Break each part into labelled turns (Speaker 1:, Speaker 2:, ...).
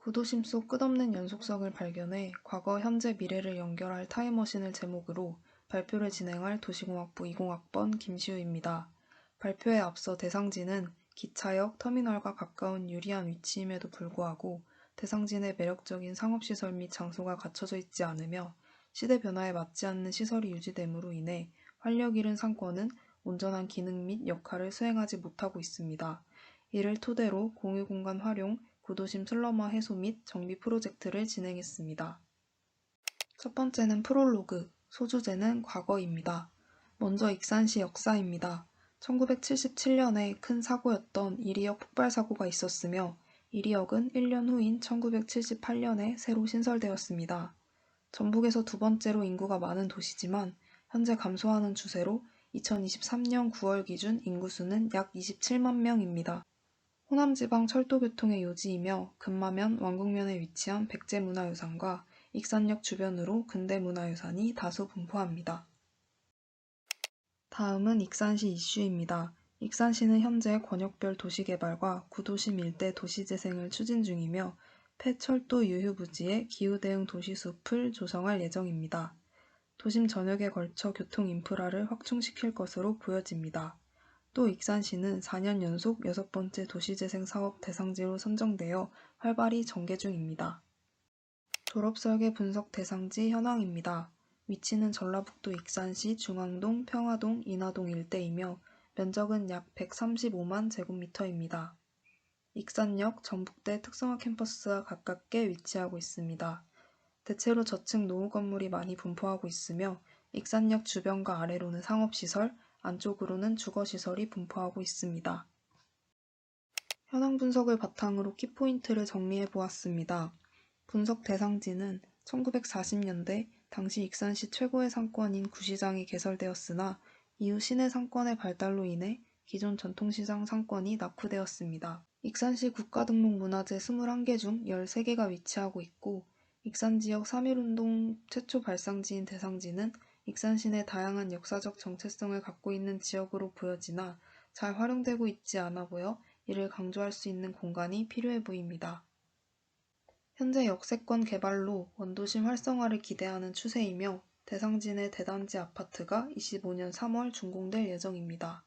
Speaker 1: 구도심 속 끝없는 연속성을 발견해 과거, 현재, 미래를 연결할 타임머신을 제목으로 발표를 진행할 도시공학부 20학번 김시우입니다. 발표에 앞서 대상지는 기차역, 터미널과 가까운 유리한 위치임에도 불구하고 대상진의 매력적인 상업시설 및 장소가 갖춰져 있지 않으며 시대 변화에 맞지 않는 시설이 유지됨으로 인해 활력 잃은 상권은 온전한 기능 및 역할을 수행하지 못하고 있습니다. 이를 토대로 공유 공간 활용, 구도심 슬럼화 해소 및 정비 프로젝트를 진행했습니다. 첫 번째는 프롤로그, 소주제는 과거입니다. 먼저 익산시 역사입니다. 1977년에 큰 사고였던 이리역 폭발 사고가 있었으며 이리역은 1년 후인 1978년에 새로 신설되었습니다. 전북에서 두 번째로 인구가 많은 도시지만 현재 감소하는 추세로 2023년 9월 기준 인구수는 약 27만 명입니다. 호남지방 철도교통의 요지이며 금마면 왕국면에 위치한 백제문화유산과 익산역 주변으로 근대문화유산이 다수 분포합니다. 다음은 익산시 이슈입니다. 익산시는 현재 권역별 도시개발과 구도심 일대 도시재생을 추진 중이며 폐철도 유휴 부지에 기후대응 도시숲을 조성할 예정입니다. 도심 전역에 걸쳐 교통 인프라를 확충시킬 것으로 보여집니다. 또 익산시는 4년 연속 여섯 번째 도시재생 사업 대상지로 선정되어 활발히 전개 중입니다. 졸업설계 분석 대상지 현황입니다. 위치는 전라북도 익산시 중앙동, 평화동, 인하동 일대이며 면적은 약 135만 제곱미터입니다. 익산역, 전북대 특성화 캠퍼스와 가깝게 위치하고 있습니다. 대체로 저층 노후 건물이 많이 분포하고 있으며 익산역 주변과 아래로는 상업시설, 안쪽으로는 주거시설이 분포하고 있습니다. 현황 분석을 바탕으로 키포인트를 정리해 보았습니다. 분석 대상지는 1940년대 당시 익산시 최고의 상권인 구시장이 개설되었으나 이후 시내 상권의 발달로 인해 기존 전통시장 상권이 낙후되었습니다. 익산시 국가등록문화재 21개 중 13개가 위치하고 있고 익산 지역 3.1운동 최초 발상지인 대상지는 익산시 내 다양한 역사적 정체성을 갖고 있는 지역으로 보여지나 잘 활용되고 있지 않아 보여 이를 강조할 수 있는 공간이 필요해 보입니다. 현재 역세권 개발로 원도심 활성화를 기대하는 추세이며 대상지 내 대단지 아파트가 25년 3월 준공될 예정입니다.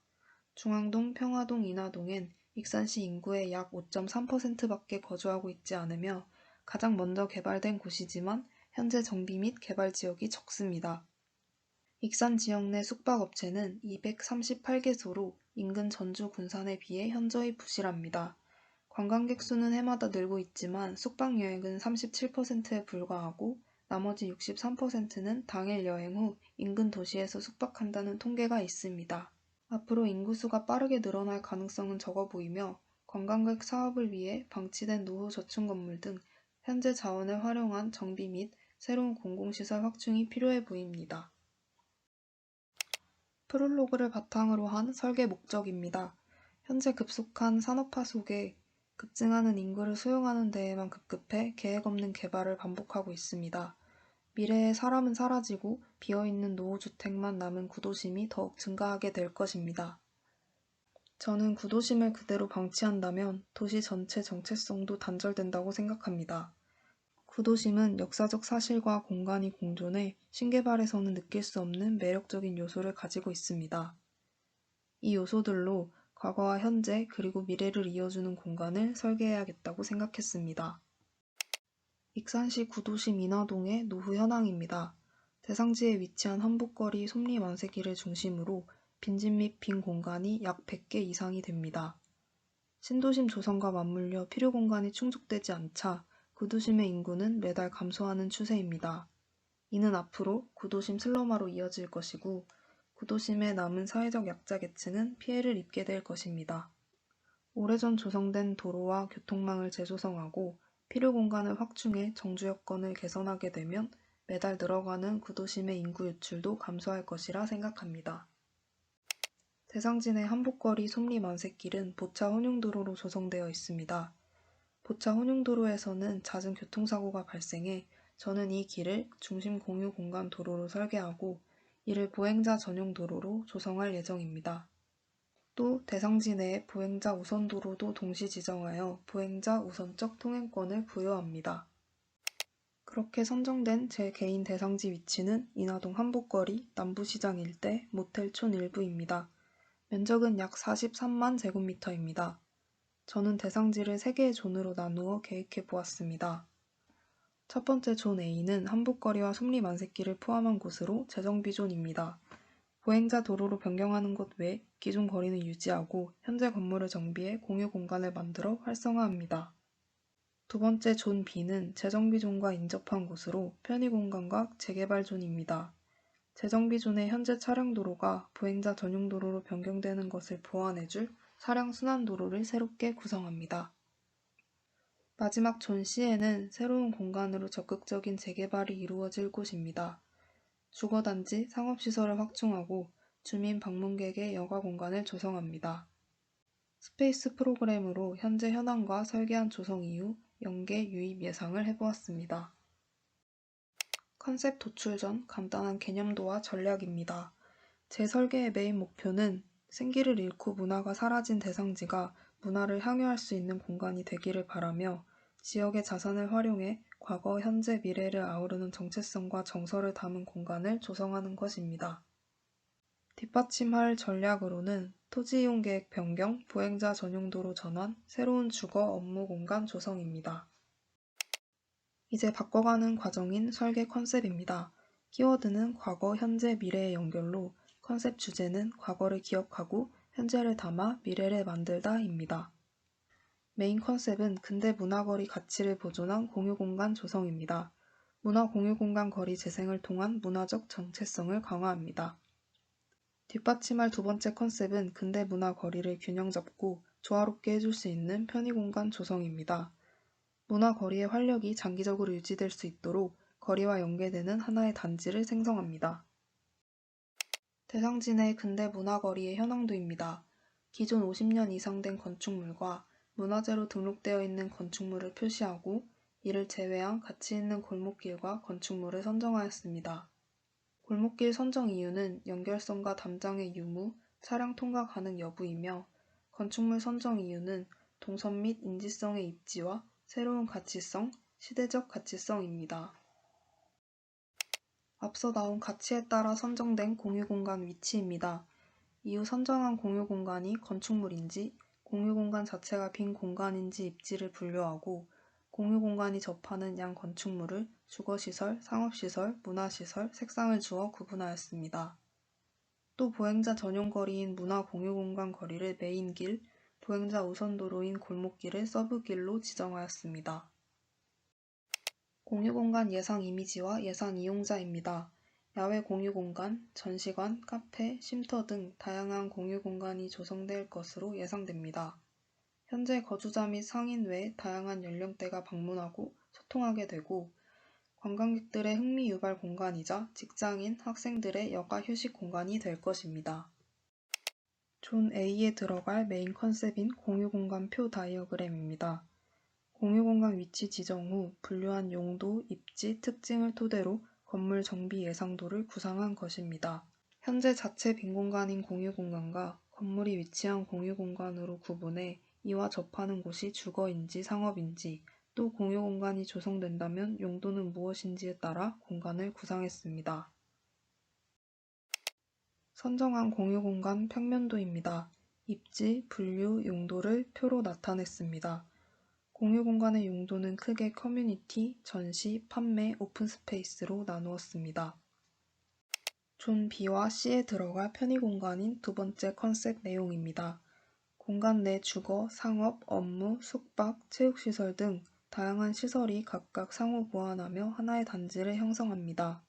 Speaker 1: 중앙동, 평화동, 인하동엔 익산시 인구의 약 5.3%밖에 거주하고 있지 않으며 가장 먼저 개발된 곳이지만 현재 정비 및 개발 지역이 적습니다. 익산 지역 내 숙박업체는 238개소로 인근 전주 군산에 비해 현저히 부실합니다. 관광객 수는 해마다 늘고 있지만 숙박 여행은 37%에 불과하고 나머지 63%는 당일 여행 후 인근 도시에서 숙박한다는 통계가 있습니다. 앞으로 인구수가 빠르게 늘어날 가능성은 적어 보이며 관광객 사업을 위해 방치된 노후 저층 건물 등 현재 자원을 활용한 정비 및 새로운 공공시설 확충이 필요해 보입니다. 프롤로그를 바탕으로 한 설계 목적입니다. 현재 급속한 산업화 속에 급증하는 인구를 수용하는 데에만 급급해 계획 없는 개발을 반복하고 있습니다. 미래에 사람은 사라지고 비어있는 노후주택만 남은 구도심이 더욱 증가하게 될 것입니다. 저는 구도심을 그대로 방치한다면 도시 전체 정체성도 단절된다고 생각합니다. 구도심은 역사적 사실과 공간이 공존해 신개발에서는 느낄 수 없는 매력적인 요소를 가지고 있습니다. 이 요소들로 과거와 현재 그리고 미래를 이어주는 공간을 설계해야겠다고 생각했습니다. 익산시 구도심 인하동의 노후 현황입니다. 대상지에 위치한 한복거리 솜리만세기를 중심으로 빈집 및 빈 공간이 약 100개 이상이 됩니다. 신도심 조성과 맞물려 필요 공간이 충족되지 않자 구도심의 인구는 매달 감소하는 추세입니다. 이는 앞으로 구도심 슬럼화로 이어질 것이고 구도심의 남은 사회적 약자 계층은 피해를 입게 될 것입니다. 오래전 조성된 도로와 교통망을 재조성하고 필요 공간을 확충해 정주 여건을 개선하게 되면 매달 늘어가는 구도심의 인구 유출도 감소할 것이라 생각합니다. 대상지 내 한복거리 솜리 만세길은 보차 혼용도로로 조성되어 있습니다. 보차 혼용도로에서는 잦은 교통사고가 발생해 저는 이 길을 중심 공유 공간 도로로 설계하고 이를 보행자 전용 도로로 조성할 예정입니다. 또 대상지 내에 보행자 우선 도로도 동시 지정하여 보행자 우선적 통행권을 부여합니다. 그렇게 선정된 제 개인 대상지 위치는 인하동 한복거리 남부시장 일대 모텔촌 일부입니다. 면적은 약 43만 제곱미터입니다. 저는 대상지를 세 개의 존으로 나누어 계획해 보았습니다. 첫 번째 존 A는 한복거리와 솜리만세길을 포함한 곳으로 재정비존입니다. 보행자 도로로 변경하는 것 외 기존 거리는 유지하고 현재 건물을 정비해 공유 공간을 만들어 활성화합니다. 두 번째 존 B는 재정비존과 인접한 곳으로 편의공간과 재개발존입니다. 재정비존의 현재 차량 도로가 보행자 전용 도로로 변경되는 것을 보완해줄 차량 순환 도로를 새롭게 구성합니다. 마지막 존 C에는 새로운 공간으로 적극적인 재개발이 이루어질 곳입니다. 주거단지, 상업시설을 확충하고 주민 방문객의 여가 공간을 조성합니다. 스페이스 프로그램으로 현재 현황과 설계한 조성 이후 연계 유입 예상을 해보았습니다. 컨셉 도출 전 간단한 개념도와 전략입니다. 제 설계의 메인 목표는 생기를 잃고 문화가 사라진 대상지가 문화를 향유할 수 있는 공간이 되기를 바라며 지역의 자산을 활용해 과거, 현재, 미래를 아우르는 정체성과 정서를 담은 공간을 조성하는 것입니다. 뒷받침할 전략으로는 토지 이용 계획 변경, 보행자 전용 도로 전환, 새로운 주거 업무 공간 조성입니다. 이제 바꿔가는 과정인 설계 컨셉입니다. 키워드는 과거, 현재, 미래의 연결로 컨셉 주제는 과거를 기억하고 현재를 담아 미래를 만들다입니다. 메인 컨셉은 근대 문화거리 가치를 보존한 공유공간 조성입니다. 문화 공유공간 거리 재생을 통한 문화적 정체성을 강화합니다. 뒷받침할 두 번째 컨셉은 근대 문화 거리를 균형 잡고 조화롭게 해줄 수 있는 편의공간 조성입니다. 문화 거리의 활력이 장기적으로 유지될 수 있도록 거리와 연계되는 하나의 단지를 생성합니다. 대상지 내 근대 문화거리의 현황도입니다. 기존 50년 이상 된 건축물과 문화재로 등록되어 있는 건축물을 표시하고 이를 제외한 가치 있는 골목길과 건축물을 선정하였습니다. 골목길 선정 이유는 연결성과 담장의 유무, 차량 통과 가능 여부이며 건축물 선정 이유는 동선 및 인지성의 입지와 새로운 가치성, 시대적 가치성입니다. 앞서 나온 가치에 따라 선정된 공유공간 위치입니다. 이후 선정한 공유공간이 건축물인지 공유공간 자체가 빈 공간인지 입지를 분류하고 공유공간이 접하는 양 건축물을 주거시설, 상업시설, 문화시설, 색상을 주어 구분하였습니다. 또 보행자 전용 거리인 문화 공유공간 거리를 메인길, 보행자 우선도로인 골목길을 서브길로 지정하였습니다. 공유공간 예상 이미지와 예상 이용자입니다. 야외 공유공간, 전시관, 카페, 쉼터 등 다양한 공유공간이 조성될 것으로 예상됩니다. 현재 거주자 및 상인 외 다양한 연령대가 방문하고 소통하게 되고 관광객들의 흥미 유발 공간이자 직장인, 학생들의 여가 휴식 공간이 될 것입니다. 존 A에 들어갈 메인 컨셉인 공유공간 표 다이어그램입니다. 공유공간 위치 지정 후 분류한 용도, 입지, 특징을 토대로 건물 정비 예상도를 구상한 것입니다. 현재 자체 빈 공간인 공유공간과 건물이 위치한 공유공간으로 구분해 이와 접하는 곳이 주거인지 상업인지 또 공유공간이 조성된다면 용도는 무엇인지에 따라 공간을 구상했습니다. 선정한 공유공간 평면도입니다. 입지, 분류, 용도를 표로 나타냈습니다. 공유 공간의 용도는 크게 커뮤니티, 전시, 판매, 오픈스페이스로 나누었습니다. 존 B와 C에 들어갈 편의 공간인 두 번째 컨셉 내용입니다. 공간 내 주거, 상업, 업무, 숙박, 체육시설 등 다양한 시설이 각각 상호 보완하며 하나의 단지를 형성합니다.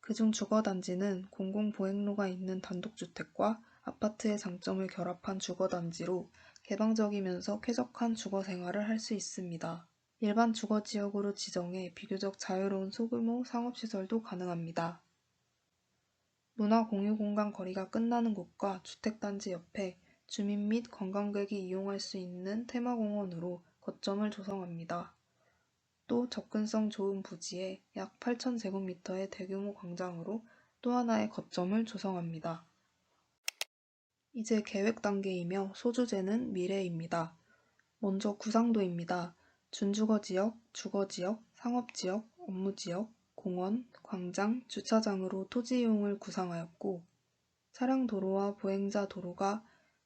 Speaker 1: 그중 주거 단지는 공공 보행로가 있는 단독주택과 아파트의 장점을 결합한 주거 단지로 개방적이면서 쾌적한 주거 생활을 할 수 있습니다. 일반 주거 지역으로 지정해 비교적 자유로운 소규모 상업시설도 가능합니다. 문화 공유 공간 거리가 끝나는 곳과 주택단지 옆에 주민 및 관광객이 이용할 수 있는 테마공원으로 거점을 조성합니다. 또 접근성 좋은 부지에 약 8,000제곱미터의 대규모 광장으로 또 하나의 거점을 조성합니다. 이제 계획 단계이며 소주제는 미래입니다. 먼저 구상도입니다. 준주거지역, 주거지역, 상업지역, 업무지역, 공원, 광장, 주차장으로 토지 이용을 구상하였고 차량 도로와 보행자 도로가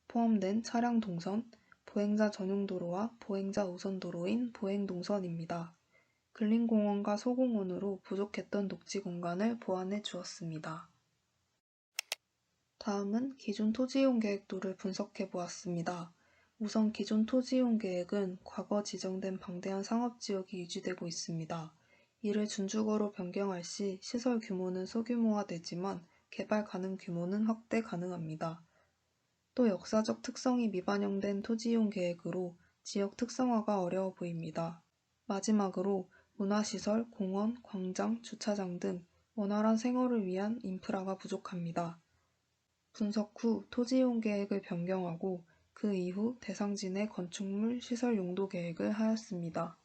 Speaker 1: 포함된 차량 동선, 보행자 전용 도로와 보행자 우선 도로인 보행 동선입니다. 근린공원과 소공원으로 부족했던 녹지 공간을 보완해 주었습니다. 다음은 기존 토지이용 계획도를 분석해 보았습니다. 우선 기존 토지이용 계획은 과거 지정된 방대한 상업지역이 유지되고 있습니다. 이를 준주거로 변경할 시 시설 규모는 소규모화되지만 개발 가능 규모는 확대 가능합니다. 또 역사적 특성이 미반영된 토지이용 계획으로 지역 특성화가 어려워 보입니다. 마지막으로 문화시설, 공원, 광장, 주차장 등 원활한 생활을 위한 인프라가 부족합니다. 분석 후 토지이용 계획을 변경하고 그 이후 대상진의 건축물 시설 용도 계획을 하였습니다.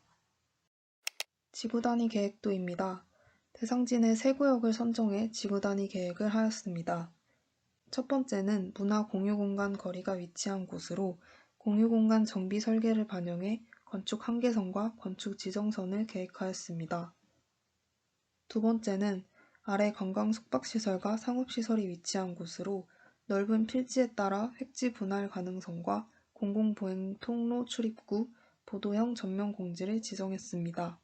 Speaker 1: 지구 단위 계획도입니다. 대상진의 세 구역을 선정해 지구 단위 계획을 하였습니다. 첫 번째는 문화 공유 공간 거리가 위치한 곳으로 공유 공간 정비 설계를 반영해 건축 한계선과 건축 지정선을 계획하였습니다. 두 번째는 아래 관광 숙박시설과 상업시설이 위치한 곳으로 넓은 필지에 따라 획지 분할 가능성과 공공보행 통로 출입구, 보도형 전면 공지를 지정했습니다.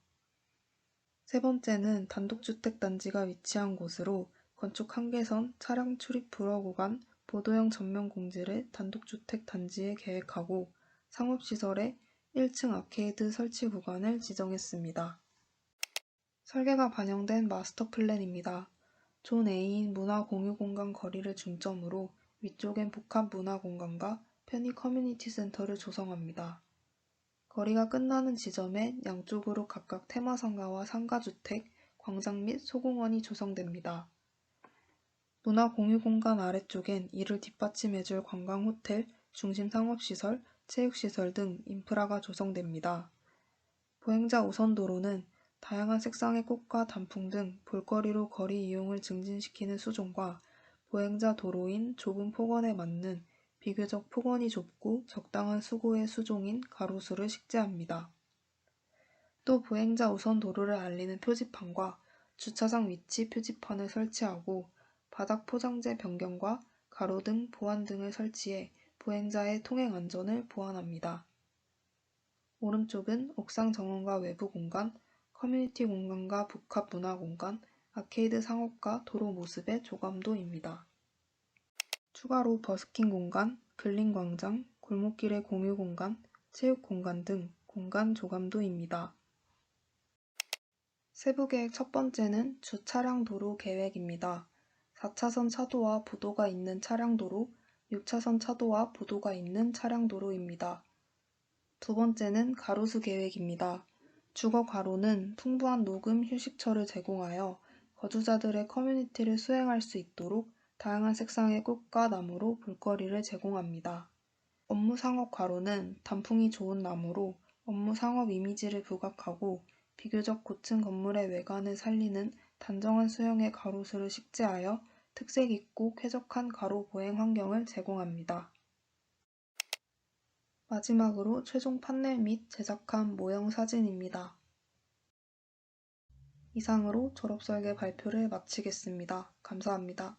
Speaker 1: 세 번째는 단독주택 단지가 위치한 곳으로 건축 한계선, 차량 출입 불허 구간, 보도형 전면 공지를 단독주택 단지에 계획하고 상업시설에 1층 아케이드 설치 구간을 지정했습니다. 설계가 반영된 마스터 플랜입니다. 존 A인 문화 공유 공간 거리를 중점으로 위쪽엔 복합 문화 공간과 편의 커뮤니티 센터를 조성합니다. 거리가 끝나는 지점엔 양쪽으로 각각 테마 상가와 상가주택, 광장 및 소공원이 조성됩니다. 문화 공유 공간 아래쪽엔 이를 뒷받침해줄 관광 호텔, 중심 상업시설, 체육시설 등 인프라가 조성됩니다. 보행자 우선도로는 다양한 색상의 꽃과 단풍 등 볼거리로 거리 이용을 증진시키는 수종과 보행자 도로인 좁은 폭원에 맞는 비교적 폭원이 좁고 적당한 수고의 수종인 가로수를 식재합니다. 또 보행자 우선 도로를 알리는 표지판과 주차장 위치 표지판을 설치하고 바닥 포장재 변경과 가로등, 보안 등을 설치해 보행자의 통행 안전을 보완합니다. 오른쪽은 옥상 정원과 외부 공간, 커뮤니티 공간과 복합 문화 공간, 아케이드 상업과 도로 모습의 조감도입니다. 추가로 버스킹 공간, 근린 광장, 골목길의 공유 공간, 체육 공간 등 공간 조감도입니다. 세부 계획 첫 번째는 주 차량 도로 계획입니다. 4차선 차도와 보도가 있는 차량 도로, 6차선 차도와 보도가 있는 차량 도로입니다. 두 번째는 가로수 계획입니다. 주거 가로는 풍부한 녹음 휴식처를 제공하여 거주자들의 커뮤니티를 수행할 수 있도록 다양한 색상의 꽃과 나무로 볼거리를 제공합니다. 업무 상업 가로는 단풍이 좋은 나무로 업무 상업 이미지를 부각하고 비교적 고층 건물의 외관을 살리는 단정한 수영의 가로수를 식재하여 특색 있고 쾌적한 가로 보행 환경을 제공합니다. 마지막으로 최종 판넬 및 제작한 모형 사진입니다. 이상으로 졸업설계 발표를 마치겠습니다. 감사합니다.